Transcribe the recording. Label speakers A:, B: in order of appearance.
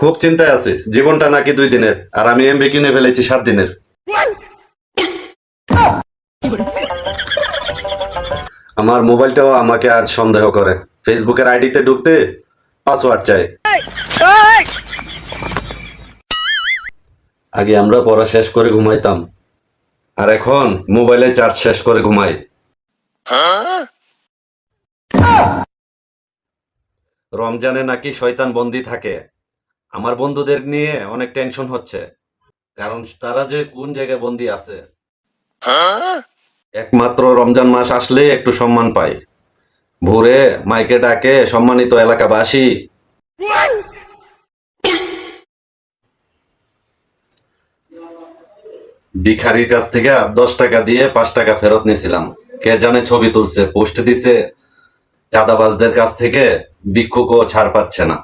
A: খুব চিন্তায় আছে, জীবনটা নাকি দুই দিনের, আর আমি এমবি কিনে ফেলেছি সাত দিনের। আমার মোবাইলটাও আমাকে আজ সন্দেহ করে। ফেসবুকের আইডিতে ঢুকতে পাসওয়ার্ড চাই। আগে আমরা পড়া শেষ করে ঘুমাইতাম। আর এখন মোবাইলে চার্জ শেষ করে ঘুমাই। রমজানে নাকি শয়তান বন্দি থাকে? আমার বন্ধুদের নিয়ে অনেক টেনশন হচ্ছে। কারণ তারা যে কোন জায়গায় বন্দি আছে। একমাত্র রমজান মাস আসলে একটু সম্মান পাই ভোরে মাইকে ডাকে, সম্মানিত এলাকাবাসী। ভিখারির কাছ থেকে দশ টাকা দিয়ে পাঁচ টাকা ফেরত নিয়েছিলাম। কে জানে ছবি তুলছে, পোস্ট দিছে। চাঁদাবাজদের কাছ থেকে ভিক্ষুকও ছাড় পাচ্ছে না।